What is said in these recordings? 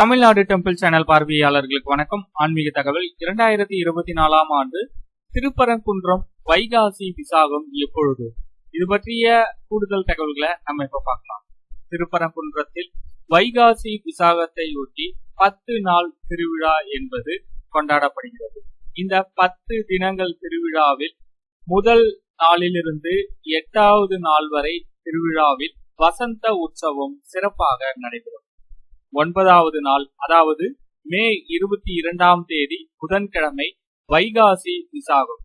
Tamil Nadu temple channel பார்வையாளர்களுக்கு வணக்கம். ஆன்மீக தகவல் இரண்டாயிரத்தி இருபத்தி நாலாம் ஆண்டு திருப்பரங்குன்றம் வைகாசி விசாகம் எப்பொழுது? இது பற்றிய கூடுதல் தகவல்களை நம்ம இப்ப பார்க்கலாம். திருப்பரங்குன்றத்தில் வைகாசி விசாகத்தை ஒட்டி பத்து நாள் திருவிழா என்பது கொண்டாடப்படுகிறது. இந்த பத்து தினங்கள் திருவிழாவில் முதல் நாளிலிருந்து எட்டாவது நாள் வரை திருவிழாவில் வசந்த உற்சவம் சிறப்பாக நடைபெறும். ஒன்பதாவது நாள் அதாவது மே இருபத்தி இரண்டாம் தேதி புதன்கிழமை வைகாசி விசாகம்.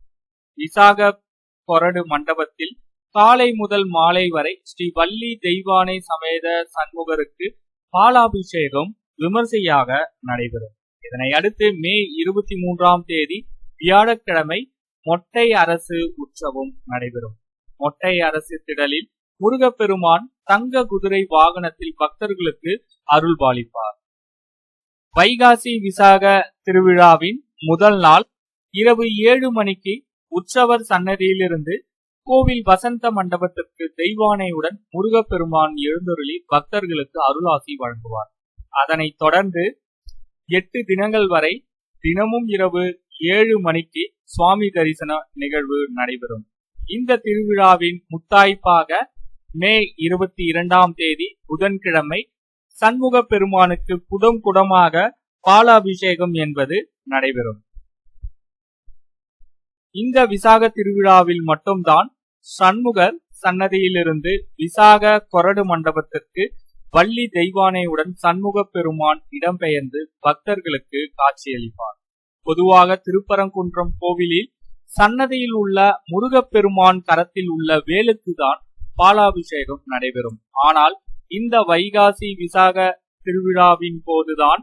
விசாக கொரடு மண்டபத்தில் காலை முதல் மாலை வரை ஸ்ரீ வள்ளி தெய்வானை சமேத சண்முகருக்கு பாலாபிஷேகம் விமர்சையாக நடைபெறும். இதனை அடுத்து மே இருபத்தி மூன்றாம் தேதி வியாழக்கிழமை மொட்டை அரசு உற்சவம் நடைபெறும். மொட்டை அரசு திடலில் முருகப்பெருமான் தங்க குதிரை வாகனத்தில் பக்தர்களுக்கு அருள் பாலிப்பார் வைகாசி விசாக திருவிழாவின் முதல் நாள் இரவு ஏழு மணிக்கு உற்சவர் சன்னதியிலிருந்து கோவில் வசந்த மண்டபத்திற்கு தெய்வானையுடன் முருகப்பெருமான் எழுந்தொருளி பக்தர்களுக்கு அருளாசி வழங்குவார். அதனைத் தொடர்ந்து எட்டு தினங்கள் வரை தினமும் இரவு ஏழு மணிக்கு சுவாமி தரிசன நிகழ்வு நடைபெறும். இந்த திருவிழாவின் முத்தாய்ப்பாக மே இருபத்தி இரண்டாம் தேதி புதன்கிழமை சண்முக பெருமானுக்கு குடம் குடமாக பாலாபிஷேகம் என்பது நடைபெறும். இந்த விசாக திருவிழாவில் மட்டும்தான் சண்முகர் சன்னதியிலிருந்து விசாக கொரடு மண்டபத்திற்கு வள்ளி தெய்வானையுடன் சண்முக பெருமான் இடம்பெயர்ந்து பக்தர்களுக்கு காட்சியளிப்பார். பொதுவாக திருப்பரங்குன்றம் கோவிலில் சன்னதியில் உள்ள முருகப்பெருமான் கரத்தில் உள்ள வேலுக்குதான் பாலாபிஷேகம் நடைபெறும். ஆனால் இந்த வைகாசி விசாக திருவிழாவின் போதுதான்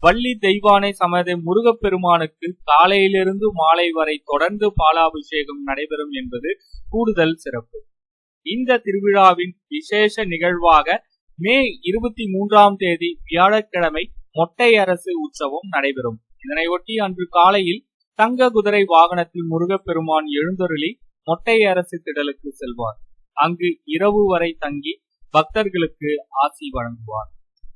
வள்ளி தெய்வானை சமத முருகப்பெருமானுக்கு காலையிலிருந்து மாலை வரை தொடர்ந்து பாலாபிஷேகம் நடைபெறும் என்பது கூடுதல் சிறப்பு. இந்த திருவிழாவின் விசேஷ நிகழ்வாக மே இருபத்தி மூன்றாம் தேதி வியாழக்கிழமை மொட்டை அரசு உற்சவம் நடைபெறும். இதனையொட்டி அன்று காலையில் தங்க குதிரை வாகனத்தில் முருகப்பெருமான் எழுந்தொருளி மொட்டை அரசு திடலுக்கு செல்வார். அங்கு இரவு வரை தங்கி பக்தர்களுக்கு ஆசி வழங்குவார்.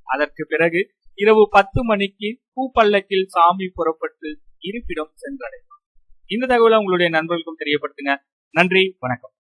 அதற்கு பிறகு இரவு பத்து மணிக்கு பூப்பல்லக்கில் சாமி புறப்பட்டு இருப்பிடம் சென்றடைவார். இந்த தகவலை உங்களுடைய நண்பர்களுக்கும் தெரியப்படுத்துங்க. நன்றி வணக்கம்.